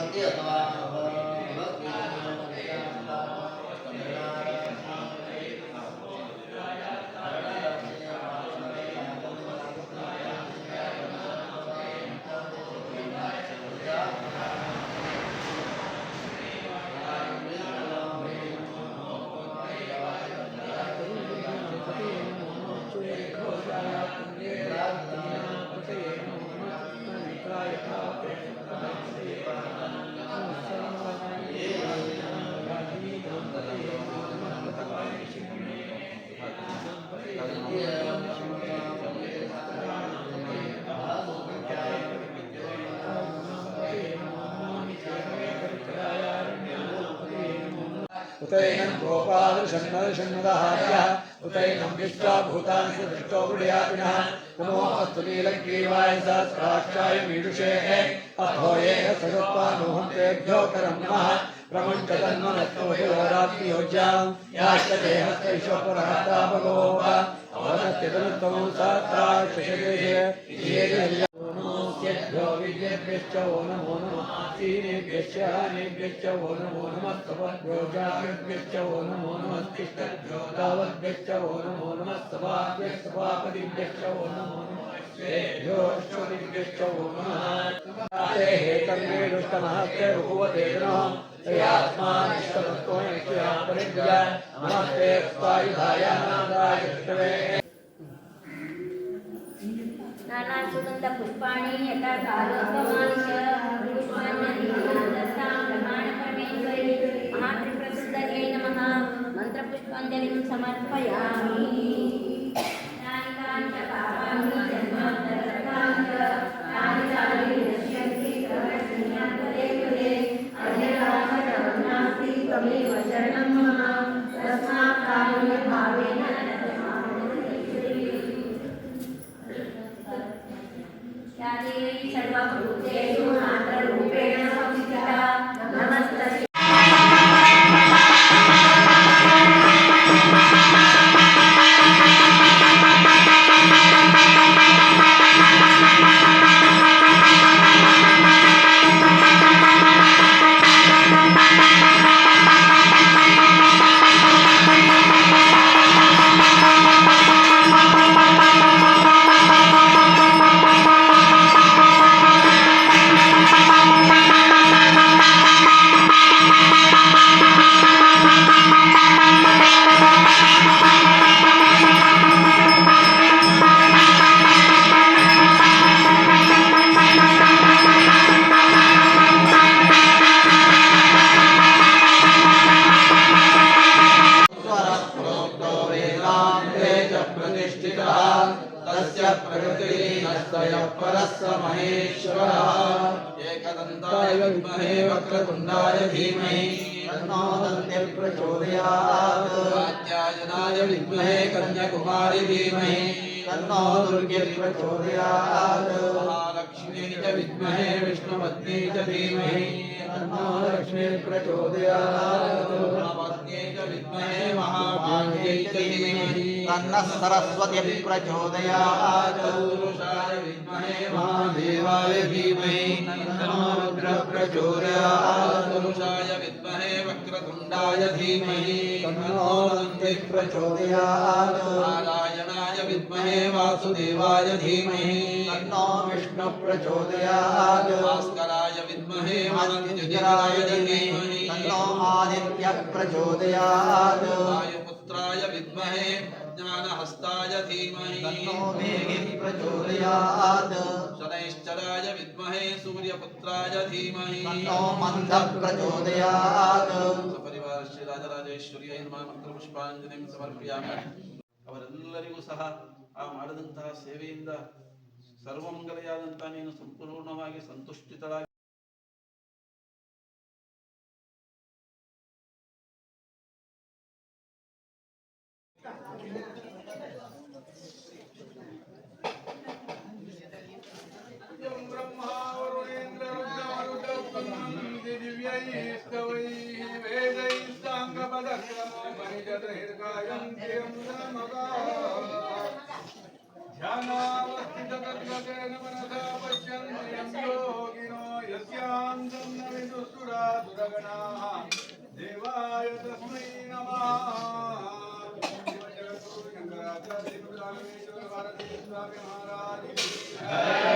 兄弟，对吧？उतैनं गोपालषण्णदषण्णदहार्यः उतैनं विश्वाभूतानि सुदृष्टो मृडयापिनः नमो अस्तु नीलग्रीवाय सहस्राक्षाय मीडुषे अथो ये सगत्वानुहं तेभ्यो करं नमः। प्रमुञ्चतन्मनत्वयोरात्मयोज्यां याश्च देहस्तैश्वपरहस्तापगोप भ्यो विद्येभ्यश्च वो नमो। नमः आसीनेभ्यश्च हानेभ्यश्च वो नमो। नमः सभ्यो वो नमो। नमः तावद्भ्यश्च वो नमो। नमः सभाभ्यश्च सभापतिभ्यश्च वो नमो। नमः श्रेभ्यो वो नमः ते हेतन्मे दुष्टमः ते रुभुवते नमः। तयात्मानिष्टतत्त्वमेक्ष्या परिज्ञा नमस्ते स्वायुधाय नादाय कृष्णवे। પુષ્પાણી યથા સારોત્તમાની ચ પુષ્પાંજલિ પ્રમાણપરમેશ્વરી મહાત્રિપ્રસુદ્ધર્યે નમઃ મંત્રપુષ્પાંજલિ સમર્પયામિ તાનિ કાંચ પાપાની एकदन्ताय विद्महे वक्रतुण्डाय धीमहि। तन्नो प्रचोदयात्। कात्यायनाय विद्महे कन्याकुमारि धीमहि। तन्नो दुर्गे प्रचोदयात्। महालक्ष्मी च विद्महे विष्णुपत्नी च धीमहि। तन्नो लक्ष्मी प्रचोदयात् तन्नः सरस्वती प्रचोदयात् महादेवाय धीमहि पुरुषाय विद्महे वक्रतुण्डाय धीमहि प्रचोदयात् नारायणाय विद्महे वासुदेवाय धीमहि तन्नो विष्णुः प्रचोदयात् भास्कराय विद्महे धीमहि आदित्यः प्रचोदयात् वायुपुत्राय विद्महे ज्ञानहस्ताय धीमहि तन्नो मेघिः प्रचोदयात् शनैश्चराय विद्महे सूर्यपुत्राय धीमहि तन्नो मन्दः प्रचोदयात् ಸಪರಿವಾರ ಶ್ರೀ ರಾಜರಾಜೇಶ್ವರಿಯ ನಮಃ ಮಂತ್ರ ಪುಷ್ಪಾಂಜಲಿಂ ಸಮರ್ಪಯಾಮಿ ಅವರೆಲ್ಲರಿಗೂ ಸಹ ಆ ಮಾಡಿದಂತಹ ಸೇವೆಯಿಂದ ಸರ್ವಮಂಗಲೆಯಾದಂತಹ ನೀನು ಸಂಪೂರ್ಣವಾಗಿ ಸಂತುಷ್ಟಿತಳಾಗಿ वेदैस्ताङ्गपदक्रमो मणिजदैर्गायन्त्यं समगा ध्यानावस्थिततद्गतेन मनसा पश्यन्ति यं योगिनो यस्यां न विदुःसुरा दुरगणाः देवाय तस्मै नमः शिवजगद्गुरु शङ्कराचार्य श्रीमद् राघवेश्वर भारती स्वामी महाराज की जय।